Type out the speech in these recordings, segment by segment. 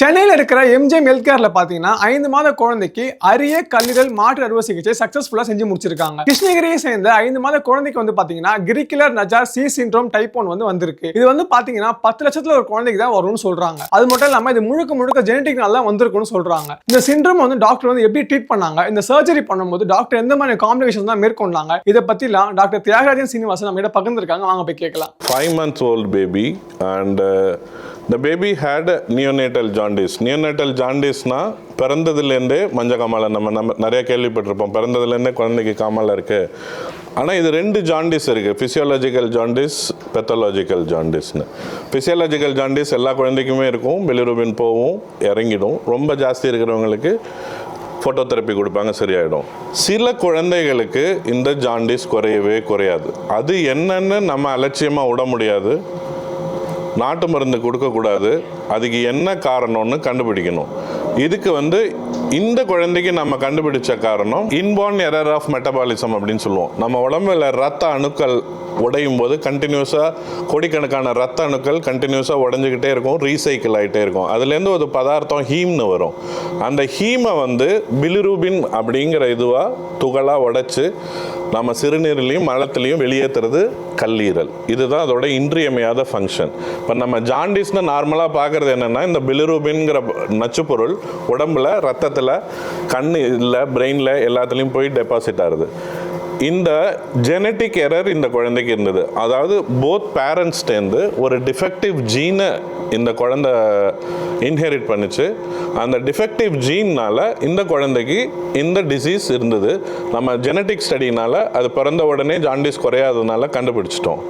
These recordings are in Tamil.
சென்னையில் இருக்கிற எம்ஜிஎம் ஹெல்த் கேர்ல பாத்தீங்கன்னா ஐந்து மாத குழந்தைக்கு அரிய கல்லீரல் மாற்று அறுவை சிகிச்சை சக்சஸ்ஃபுல்லா செஞ்சு முடிச்சிருக்காங்க. கிருஷ்ணகிரியை சேர்ந்த ஐந்து மாத குழந்தைக்கு வந்து பாத்தீங்கன்னா கிரிக்குலர் நஜார் சி சிண்ட்ரோம் டைப் ஒன் வந்து வந்திருக்கு. இது வந்து பாத்தீங்கன்னா பத்து லட்சத்துல ஒரு குழந்தைக்கு தான் வரும்னு சொல்றாங்க. அது மட்டும் இல்லாம இது முழுக்க முழுக்க ஜெனட்டிக்னால தான் வந்திருக்கும்னு சொல்றாங்க. இந்த சிண்ட்ரோம் வந்து டாக்டர் வந்து எப்படி ட்ரீட் பண்ணாங்க? இந்த சர்ஜரி பண்ணும்போது டாக்டர் எந்த மாதிரி காம்ப்ளிகேஷன் தான் மேற்கொண்டாங்க? இதை பத்திலாம் டாக்டர் தியாகராஜன் சீனிவாசன் நம்ம கிட்ட பகிர்ந்துருக்காங்க. வாங்க போய் கேட்கலாம். Five months old baby and the baby had neonatal neonatal jaundice neonatal ஜாண்டிஸ்னால் பிறந்ததுலேருந்தே மஞ்சள் காமாலை நம்ம நம்ம நிறைய கேள்விப்பட்டிருப்போம். பிறந்ததுலேருந்தே குழந்தைக்கு காமாலை இருக்குது ஆனால் இது ரெண்டு ஜாண்டிஸ் இருக்குது ஃபிசியோலாஜிக்கல் ஜாண்டிஸ் பெத்தலாஜிக்கல் ஜாண்டிஸ்னு ஃபிசியோலாஜிக்கல் ஜாண்டிஸ் எல்லா குழந்தைக்குமே இருக்கும். பிலிரூபின் போவும் இறங்கிடும். ரொம்ப ஜாஸ்தி இருக்கிறவங்களுக்கு ஃபோட்டோதெரப்பி கொடுப்பாங்க சரியாயிடும். சில குழந்தைகளுக்கு இந்த ஜாண்டிஸ் குறையவே குறையாது. அது என்னென்னு நம்ம அலட்சியமாக விட முடியாது. நாட்டு மருந்து கொடுக்கக்கூடாது. அதுக்கு என்ன காரணம்னு கண்டுபிடிக்கணும். இதுக்கு வந்து இந்த குழந்தைக்கு நம்ம கண்டுபிடிச்ச காரணம் இன்பார்ன் எரர் ஆஃப் மெட்டபாலிசம் அப்படின்னு சொல்லுவோம். நம்ம உடம்புல ரத்த அணுக்கள் உடையும் போது கண்டினியூஸாக கோடிக்கணக்கான ரத்த அணுக்கள் கண்டினியூஸாக உடஞ்சிக்கிட்டே இருக்கும் ரீசைக்கிள் ஆகிட்டே இருக்கும். அதுலேருந்து ஒரு பதார்த்தம் ஹீம்னு வரும். அந்த ஹீமை வந்து பிலிரூபின் அப்படிங்கிற இதுவாக துகளாக உடைச்சி நம்ம சிறுநீரிலையும் மலத்திலையும் வெளியேற்றுறது கல்லீரல். இதுதான் அதோட இன்றியமையாத ஃபங்க்ஷன் இப்போ நம்ம ஜாண்டிஸ்னு நார்மலாக பார்க்குறது என்னென்னா இந்த பிலிரூபின்ங்கிற நச்சுப்பொருள் உடம்புல ரத்தத்தில் கண் இல்லை பிரெயினில் எல்லாத்துலேயும் போய் டெபாசிட் ஆகுது. இந்த ஜெனட்டிக் எரர் இந்த குழந்தைக்கு இருந்தது. அதாவது போத் பேரண்ட்ஸ்டேருந்து ஒரு டிஃபெக்டிவ் ஜீனை இந்த குழந்தை இன்ஹெரிட் பண்ணிச்சு. அந்த டிஃபெக்டிவ் ஜீன்னால இந்த குழந்தைக்கு இந்த டிசீஸ் இருந்தது. நம்ம ஜெனட்டிக் ஸ்டடினால் அது பிறந்த உடனே ஜாண்டிஸ் குறையாததுனால கண்டுபிடிச்சிட்டோம்.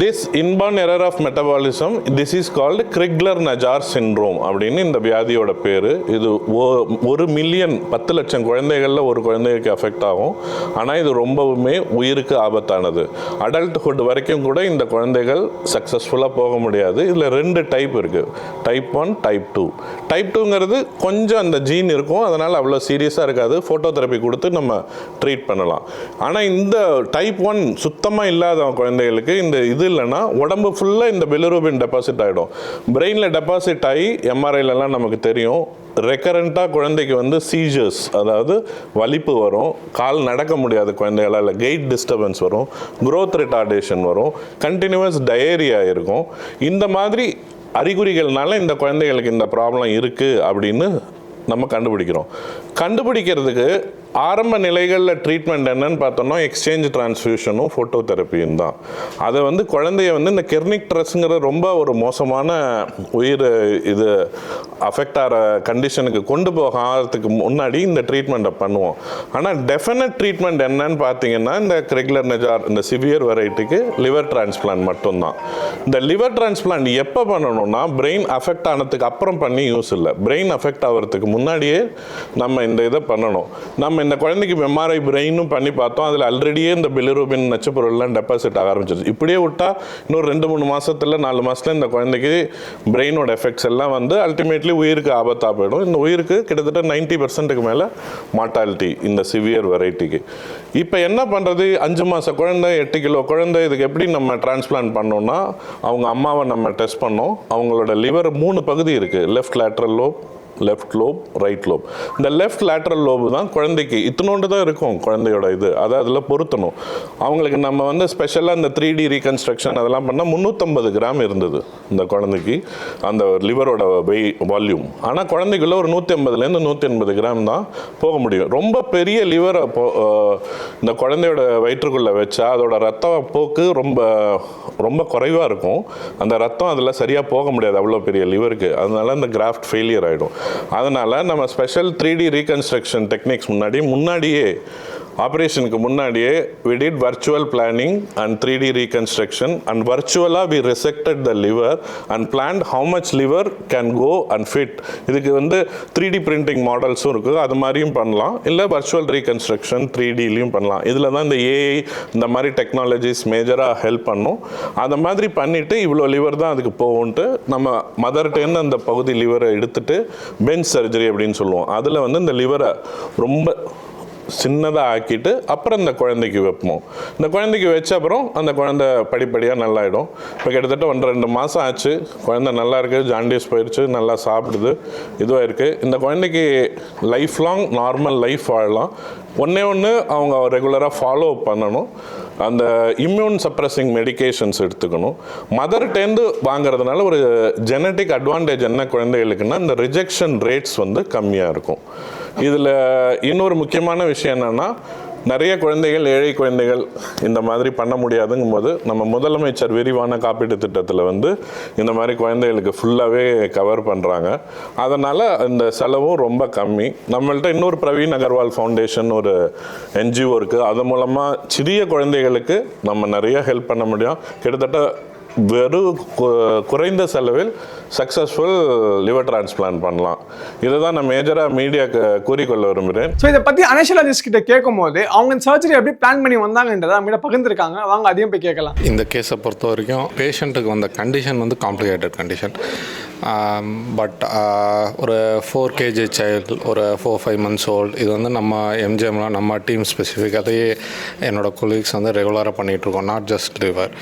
This inborn error of metabolism this is called Crigler Najjar syndrome அப்படின்னு இந்த வியாதியோட பேர். இது ஒரு மில்லியன் பத்து லட்சம் குழந்தைகளில் ஒரு குழந்தைக்கு அஃபெக்ட் ஆகும். ஆனால் இது ரொம்பவுமே உயிருக்கு ஆபத்தானது. அடல்ட்ஹுட் வரைக்கும் கூட இந்த குழந்தைகள் சக்ஸஸ்ஃபுல்லாக போக முடியாது. இதில் ரெண்டு டைப் இருக்குது type one type two type டூங்கிறது கொஞ்சம் அந்த ஜீன் இருக்கும். அதனால் அவ்வளோ சீரியஸாக இருக்காது. ஃபோட்டோ தெரப்பி கொடுத்து நம்ம ட்ரீட் பண்ணலாம். ஆனால் இந்த டைப் ஒன் சுத்தமாக இல்லாத குழந்தைகளுக்கு இந்த இது இல்லைன்னா உடம்பு ஃபுல்லாக இந்த பிலிரூபின் டெபாசிட் ஆகிடும் பிரெயினில் டெபாசிட் ஆகி எம்ஆர்ஐலலாம் நமக்கு தெரியும். ரெக்கரண்ட்டாக குழந்தைக்கு வந்து சீஜர்ஸ் அதாவது வலிப்பு வரும். கால் நடக்க முடியாத குழந்தைகளால் கெயிட் டிஸ்டர்பன்ஸ் வரும். க்ரோத் ரிட்டார்டேஷன் வரும். கண்டினியூவஸ் டயேரியா இருக்கும். இந்த மாதிரி அறிகுறிகள்னால இந்த குழந்தைகளுக்கு இந்த ப்ராப்ளம் இருக்குது அப்படின்னு நம்ம கண்டுபிடிக்கிறோம். கண்டுபிடிக்கிறதுக்கு ஆரம்ப நிலைகளில் ட்ரீட்மெண்ட் என்னன்னு பார்த்தோம்னா எக்ஸ்சேஞ்ச் டிரான்ஸ்ஃபியூஷனும் ஃபோட்டோ தெரப்பியும் தான். அதை வந்து குழந்தைய வந்து இந்த கெர்னிக் ட்ரெஸ்ஸுங்கிற ரொம்ப ஒரு மோசமான உயிர் இது அஃபெக்ட் ஆகிற கண்டிஷனுக்கு கொண்டு போக ஆகிறதுக்கு முன்னாடி இந்த ட்ரீட்மெண்ட்டை பண்ணுவோம். ஆனால் டெஃபினட் ட்ரீட்மெண்ட் என்னன்னு பார்த்தீங்கன்னா இந்த ரெகுலர் நெஜார் இந்த சிவியர் வெரைட்டிக்கு லிவர் டிரான்ஸ்பிளான்ட் மட்டும்தான். இந்த லிவர் டிரான்ஸ்பிளான்ட் எப்போ பண்ணணும்னா பிரெயின் அஃபெக்ட் ஆனதுக்கு அப்புறம் பண்ணி யூஸ் இல்லை. பிரெயின் அஃபெக்ட் ஆகிறதுக்கு முன்னாடியே நம்ம இந்த இதை பண்ணணும். நம்ம இந்த குழந்தைக்கு எம்ஆர்ஐ பிரெயினும் பண்ணி பார்த்தோம். அதில் ஆல்ரெடியே இந்த பிலிரூபின் நச்சுப்பொருள்லாம் டெபாசிட் ஆக ஆரம்பிச்சிருச்சு. இப்படியே விட்டா இன்னும் ரெண்டு மூணு மாதத்தில் நாலு மாதத்தில் இந்த குழந்தைக்கு பிரெயினோட எஃபெக்ட்ஸ் எல்லாம் வந்து அல்டிமேட்லி உயிருக்கு ஆபத்தாக போயிடும். இந்த உயிருக்கு கிட்டத்தட்ட நைன்டி பர்சன்ட்டுக்கு மேலே மார்ட்டாலிட்டி இந்த சிவியர் வெரைட்டிக்கு இப்போ என்ன பண்ணுறது அஞ்சு மாத குழந்தை எட்டு கிலோ குழந்தை இதுக்கு எப்படி நம்ம டிரான்ஸ்பிளான்ட் பண்ணோம்னா அவங்க அம்மாவை நம்ம டெஸ்ட் பண்ணோம். அவங்களோட லிவர் மூணு பகுதி இருக்குது left lateral lobe left lobe right lobe இந்த லெஃப்ட் லேட்ரல் லோபு தான் குழந்தைக்கு இத்தனோண்டு தான் இருக்கும் குழந்தையோட இது. அதை அதில் பொருத்தணும். அவங்களுக்கு நம்ம வந்து ஸ்பெஷலாக இந்த த்ரீ டி ரீகன்ஸ்ட்ரக்ஷன் அதெல்லாம் பண்ணால் முந்நூற்றம்பது கிராம் இருந்தது இந்த குழந்தைக்கு அந்த லிவரோட வெய் வால்யூம் ஆனால் குழந்தைக்குள்ள ஒரு நூற்றி ஐம்பதுலேருந்து நூற்றி எண்பது கிராம் தான் போக முடியும். ரொம்ப பெரிய லிவரை இந்த குழந்தையோட வயிற்றுக்குள்ளே வச்சா அதோட ரத்த போக்கு ரொம்ப ரொம்ப குறைவாக இருக்கும். அந்த ரத்தம் அதில் சரியாக போக முடியாது அவ்வளோ பெரிய லிவருக்கு அதனால அந்த கிராஃப்ட் ஃபெயிலியர் ஆகிடும் அதனால் நம்ம special three D reconstruction techniques முன்னாடி முன்னாடியே ஆப்ரேஷனுக்கு முன்னாடியே we did virtual planning and three D reconstruction and வர்ச்சுவலாக we resected the liver and planned how much liver can go and fit இதுக்கு வந்து த்ரீ டி பிரிண்டிங் மாடல்ஸும் இருக்குது. அது மாதிரியும் பண்ணலாம். இல்லை வர்ச்சுவல் ரீகன்ஸ்ட்ரக்ஷன் த்ரீ டிலையும் பண்ணலாம். இதில் தான் இந்த ஏஐ இந்த மாதிரி டெக்னாலஜிஸ் மேஜராக ஹெல்ப் பண்ணும். அந்த மாதிரி பண்ணிவிட்டு இவ்வளோ லிவர் தான் அதுக்கு போகும்ன்ட்டு நம்ம மதர்டேன்னு அந்த பகுதி லிவரை எடுத்துட்டு பெஞ்ச் சர்ஜரி அப்படின்னு சொல்லுவோம். அதில் வந்து இந்த லிவரை ரொம்ப சின்னதாக ஆக்கிட்டு அப்புறம் இந்த குழந்தைக்கு வைப்போம். இந்த குழந்தைக்கு வச்ச அப்புறம் அந்த குழந்தை படிப்படியாக நல்லாயிடும். இப்போ கிட்டத்தட்ட ஒன்று ரெண்டு மாதம் ஆச்சு. குழந்தை நல்லா இருக்குது ஜாண்டிஸ் போயிடுச்சு நல்லா சாப்பிடுது இதுவாக இருக்குது இந்த குழந்தைக்கு லைஃப் லாங் நார்மல் லைஃப் வாழலாம். ஒன்றே ஒன்று அவங்க ரெகுலராக ஃபாலோ பண்ணணும். அந்த இம்யூன் சப்ரஸிங் மெடிகேஷன்ஸ் எடுத்துக்கணும். மதர்கிட்டேருந்து வாங்குறதுனால ஒரு ஜெனட்டிக் அட்வான்டேஜ் என்ன குழந்தைகளுக்குன்னா இந்த ரிஜெக்ஷன் ரேட்ஸ் வந்து கம்மியாக இருக்கும். இதில் இன்னொரு முக்கியமான விஷயம் என்னென்னா நிறைய குழந்தைகள் ஏழை குழந்தைகள் இந்த மாதிரி பண்ண முடியாதுங்கும் போது நம்ம முதலமைச்சர் விரிவான காப்பீட்டு திட்டத்தில் வந்து இந்த மாதிரி குழந்தைகளுக்கு ஃபுல்லாகவே கவர் பண்ணுறாங்க அதனால் இந்த செலவும் ரொம்ப கம்மி. நம்மள்ட்ட இன்னொரு பிரவீன் அகர்வால் ஃபவுண்டேஷன் ஒரு என்ஜிஓ இருக்குது அது மூலமாக சிறிய குழந்தைகளுக்கு நம்ம நிறைய ஹெல்ப் பண்ண முடியும். கிட்டத்தட்ட வெறும் குறைந்த செலவில் சக்ஸஸ்ஃபுல் லிவர் டிரான்ஸ்பிளான்ட் பண்ணலாம். இதை தான் நான் மேஜராக மீடியாக்கு கூறிக்கொள்ள விரும்புகிறேன். ஸோ இதை பத்தி அனேஷியாலஜிஸ்ட் கிட்ட கேட்கும் போது அவங்க சர்ஜரி எப்படி பிளான் பண்ணி வந்தாங்கன்றதை அவங்க பகிர்ந்துருக்காங்க. வாங்க அதையும் போய் கேட்கலாம். இந்த கேஸை பொறுத்த வரைக்கும் பேஷண்ட்டுக்கு வந்த கண்டிஷன் வந்து complicated condition Um, but uh, ஒரு ஃபோர் கேஜி சைல்டு ஒரு ஃபோர் ஃபைவ் மந்த்ஸ் ஓல்டு இது வந்து நம்ம எம்ஜிஎம்லாம் நம்ம டீம் ஸ்பெசிஃபிக் அதையே என்னோடய கொலீக்ஸ் வந்து ரெகுலராக பண்ணிகிட்ருக்கோம் நாட் ஜஸ்ட் லிவர்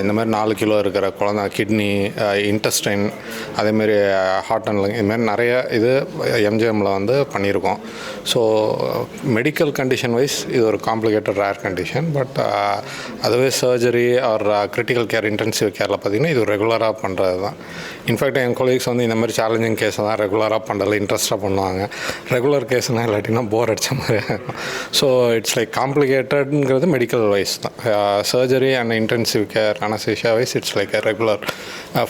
இந்த மாதிரி நாலு கிலோ இருக்கிற குழந்த கிட்னி இன்டெஸ்டைன் அதேமாரி ஹார்ட் அண்ட் லங் இதுமாரி நிறைய இது எம்ஜிஎம்மில் வந்து பண்ணியிருக்கோம் ஸோ மெடிக்கல் கண்டிஷன் வைஸ் இது ஒரு காம்ப்ளிகேட்டட் ரேர் கண்டிஷன் பட் அதுவே surgery or critical care intensive கேரில் பார்த்தீங்கன்னா இது ரெகுலராக பண்ணுறது தான் இன்ஃபேக்ட் என் கொலீக்ஸ் வந்து இந்த மாதிரி சேலஞ்சிங் கேஸை தான் ரெகுலராக பண்ணுறதுல இன்ட்ரெஸ்ட்டாக பண்ணுவாங்க. ரெகுலர் கேஸ்னால் இல்லாட்டினா போர் அடித்த மாதிரி ஸோ இட்ஸ் லைக் காம்ப்ளிகேட்டட்ங்கிறது மெடிக்கல் வைஸ் தான். Surgery and intensive care anaesthesia wise it's like regular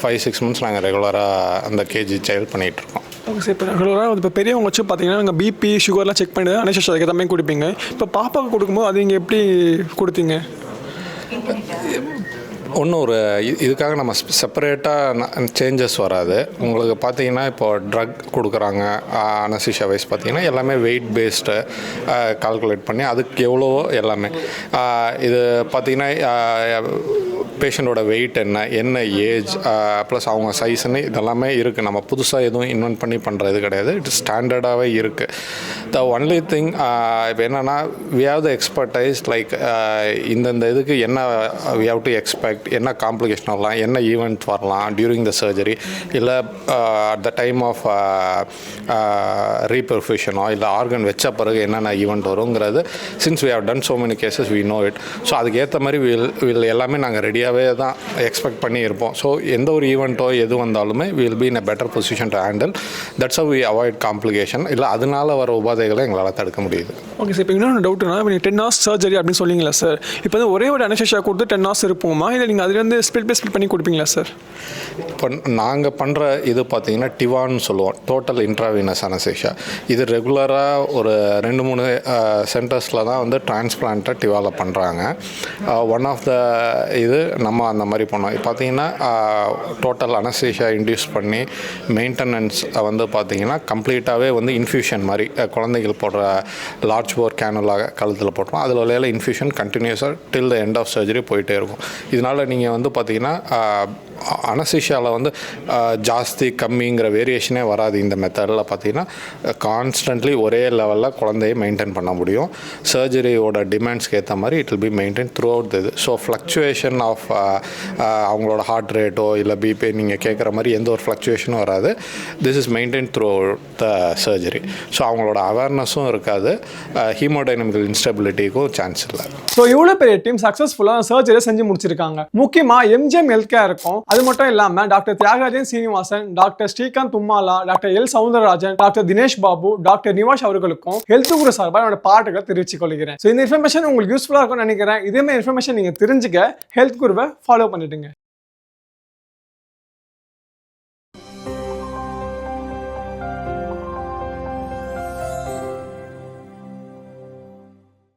five six months நாங்கள் ரெகுலராக அந்த கேஜி சைல்டு பண்ணிகிட்ருக்கோம் ஓகே சார் இப்போ ரெகுலராக இப்போ பெரியவங்க வச்சு பார்த்தீங்கன்னா நீங்கள் பிபி சுகர்லாம் செக் பண்ணி அனேஷியா அதுக்கு எல்லாமே கொடுப்பீங்க. இப்போ பாப்பாவுக்கு கொடுக்கும்போது அது நீங்கள் எப்படி கொடுத்தீங்க? ஒன்றும் ஒரு இதுக்காக நம்ம செப்பரேட்டாக சேஞ்சஸ் வராது. உங்களுக்கு பார்த்தீங்கன்னா இப்போ ட்ரக் கொடுக்குறாங்க அனசிஷா வைஸ் பார்த்தீங்கன்னா எல்லாமே வெயிட் பேஸ்டு கால்குலேட் பண்ணி அதுக்கு எவ்வளவோ எல்லாமே. இது பார்த்தீங்கன்னா பேஷண்ட்டோட வெயிட் என்ன என்ன ஏஜ் ப்ளஸ் அவங்க சைஸ்ன்னு இதெல்லாமே இருக்குது நம்ம புதுசாக எதுவும் இன்வென்ட் பண்ணி பண்ணுறது கிடையாது. இட் ஸ்டாண்டர்டாகவே இருக்குது த ஒன்லி திங் இப்போ என்னென்னா we have the expertise like இந்தந்த இதுக்கு என்ன வி ஹாவ் டு எக்ஸ்பெக்ட் என்ன காம்ப்ளிகேஷன் வரலாம் என்ன ஈவெண்ட் வரலாம் டியூரிங் த சர்ஜரி இல்லை அட் த டைம் ஆஃப் ரீபர்ஃபியூஷனோ இல்லை ஆர்கன் வச்ச பிறகு என்னென்ன event வருங்கிறது since we have done so many cases we know it so அதுக்கேற்ற மாதிரி வில் வில் எல்லாமே நாங்கள் ரெடியாக ரெடியாகவே தான் எக்ஸ்பெக்ட் பண்ணி இருப்போம் ஸோ எந்த ஒரு ஈவெண்ட்டோ எது வந்தாலுமே will be in a better position to handle that's how we avoid complication இல்லை அதனால வர உபாதைகளை எங்களால் தடுக்க முடியுது. ஓகே சார் இப்போ இன்னொன்று டவுட்னா நீங்கள் டென் ஹவர்ஸ் சர்ஜரி அப்படின்னு சொன்னீங்களா சார் இப்போ வந்து ஒரே ஒரு அனேஷியா கொடுத்து டென் ஹவர்ஸ் இருப்போமா? இல்லை நீங்கள் அதுலேருந்து ஸ்பிளிட் பை ஸ்பிளிட் பண்ணி கொடுப்பீங்களா சார் இப்போ நாங்கள் பண்ணுற இது பார்த்தீங்கன்னா டிவான்னு சொல்லுவோம். டோட்டல் இன்ட்ராவீனஸ் அனசேஷா இது ரெகுலராக ஒரு ரெண்டு மூணு சென்டர்ஸில் தான் வந்து டிரான்ஸ்பிளான்ட்டை டிவாவில் பண்ணுறாங்க ஒன் ஆஃப் த இது நம்ம அந்த மாதிரி பண்ணோம் இப்போ பார்த்தீங்கன்னா டோட்டல் அனசேஷா இன்டியூஸ் பண்ணி மெயின்டெனன்ஸ் வந்து பார்த்தீங்கன்னா கம்ப்ளீட்டாகவே வந்து இன்ஃபியூஷன் மாதிரி குழந்தைகள் போடுற லார்ஜ் போர் கேனலாக கழுத்தில் போட்டோம் அதில் உள்ள இன்ஃபியூஷன் கண்டினியூஸாக till the end of surgery போயிட்டே இருக்கும். இதனால் நீங்கள் வந்து பார்த்தீங்கன்னா அனசிஷாவில் வந்து ஜாஸ்தி கம்மிங்கிற வேரியேஷனே வராது இந்த மெத்தடில் பார்த்தீங்கன்னா கான்ஸ்டன்ட்லி ஒரே லெவலில் குழந்தையை மெயின்டைன் பண்ண முடியும். சர்ஜரியோட டிமாண்ட்ஸ்க்கு ஏற்ற மாதிரி it will be maintain throughout இது. ஸோ ஃப்ளக்சுவேஷன் ஆஃப் அவங்களோட ஹார்ட் ரேட்டோ இல்லை பிபி நீங்கள் கேட்குற மாதிரி எந்த ஒரு ஃப்ளக்சுவேஷனும் வராது. This is maintain through the surgery so அவங்களோட அவேர்னஸும் இருக்காது. ஹீமோடைனமிக்கல் இன்ஸ்டபிலிட்டிக்கும் சான்ஸ் இல்லை. ஸோ இவ்வளோ பெரிய டீம் சக்ஸஸ்ஃபுல்லாக சர்ஜரியை செஞ்சு முடிச்சிருக்காங்க. முக்கியமாக எம்ஜிஎம் ஹெல்த் கேருக்கும் இருக்கும் அது மட்டும் இல்லாமல் doctor Thiyagarajan Srinivasan doctor Srikanth Thummala doctor L. Soundararajan doctor Dinesh Babu doctor Nivash அவர்களுக்கும் ஹெல்த் குரு சார்பாக என்னோட பாட்டுகளை தெரிவித்துக் கொள்கிறேன். ஸோ இந்த இன்ஃபர்மேஷன் உங்களுக்கு யூஸ்ஃபுல்லாக இருக்கும்னு நினைக்கிறேன். இதே மாதிரி இன்ஃபர்மேஷன் நீங்கள் தெரிஞ்சுக்க ஹெல்த் குருவை ஃபாலோ பண்ணிடுங்க.